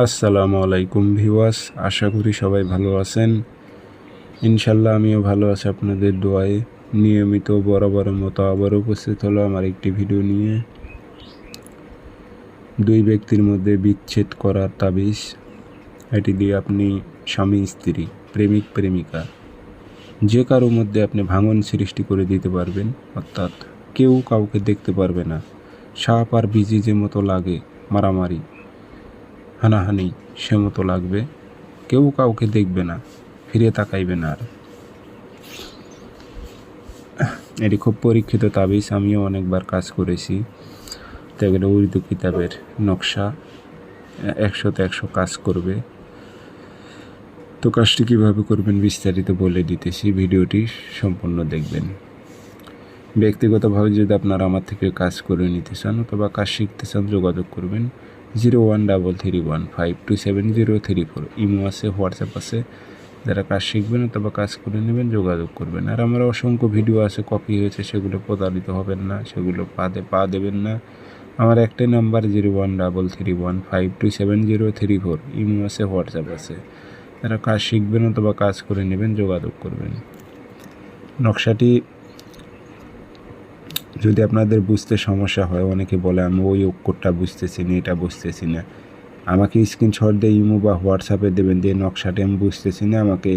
আসসালামু আলাইকুম ভিওয়াস আশা করি সবাই ভালো আছেন। ইনশাল্লাহ আমিও ভালো আছি আপনাদের দোয়ায়। নিয়মিত বরাবরের মতো আবার উপস্থিত হলো আমার একটি ভিডিও নিয়ে। দুই ব্যক্তির মধ্যে বিচ্ছেদ করার তাবিজ, এটি দিয়ে আপনি স্বামী, স্ত্রী, প্রেমিক, প্রেমিকা, যে কারও মধ্যে আপনি ভাঙন সৃষ্টি করে দিতে পারবেন, অর্থাৎ কেউ কাউকে দেখতে পারবে না। সাপ আর বিজি যে মতো লাগে, মারামারি হানাহানি, সে মতো লাগবে। কেউ কাউকে দেখবে না, ফিরে তাকাইবে না আর। এটি খুব পরীক্ষিত তাবিজ, আমিও অনেকবার কাজ করেছি। তো এগুলো উর্দু কিতাবের নকশা, একশোতে একশো কাজ করবে। তো কাজটি কীভাবে করবেন বিস্তারিত বলে দিতেছি, ভিডিওটি সম্পূর্ণ দেখবেন। ব্যক্তিগতভাবে যদি আপনারা আমার থেকে কাজ করে নিতে চান অথবা কাজ শিখতে চান, যোগাযোগ করবেন। Zero one double three one five two seven zero three four. Imo আছে, হোয়াটসঅ্যাপ আছে। যারা কাজ শিখবেন অথবা কাজ করে নেবেন, যোগাযোগ করবেন। আর আমার অসংখ্য ভিডিও আছে, কপি হয়েছে, সেগুলো প্রতারিত হবেন না, সেগুলো পা দে পা দেবেন না। আমার একটাই number zero one double three one five two seven zero three four. Imo আছে, হোয়াটসঅ্যাপ আছে। যারা কাজ শিখবেন অথবা কাজ করে নেবেন, যোগাযোগ করবেন। নকশাটি যদি আপনাদের বুঝতে সমস্যা হয়, অনেকে বলে, আমি ওই অক্ষরটা বুঝতেছি না, এটা বুঝতেছি না। আমাকে স্ক্রিনশট দিয়ে ইমো বা হোয়াটসঅ্যাপে দেবেন, দিয়ে নকশাটি আমি বুঝতেছি না, আমাকে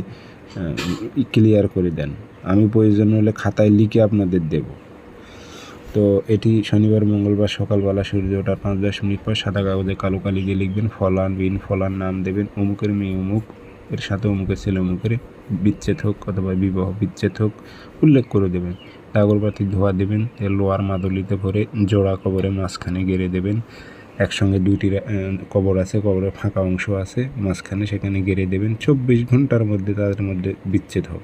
ক্লিয়ার করে দেন। আমি প্রয়োজন হলে খাতায় লিখে আপনাদের দেব। তো এটি শনিবার, মঙ্গলবার সকালবেলা সূর্য ওঠার পাঁচ দশ মিনিট পর সাদা কাগজে কালো কালি দিয়ে লিখবেন, ফলান, বিন, ফলান নাম দেবেন, অমুকের মেয়ে অমুক, এর সাথে অমুকের ছেলে অমুকের বিচ্ছেদ হোক অথবা বিবাহ বিচ্ছেদ হোক, উল্লেখ করে দেবেন। আগরবাতি ধোয়া দেবেন লোয়ার মাদলিতে ভরে জোড়া কবরে মাঝখানে গেড়ে দেবেন। একসঙ্গে দুইটি কবর আছে, কবরের ফাঁকা অংশ আছে, মাঝখানে সেখানে গেড়ে দেবেন। চব্বিশ ঘণ্টার মধ্যে তাদের মধ্যে বিচ্ছেদ হবে।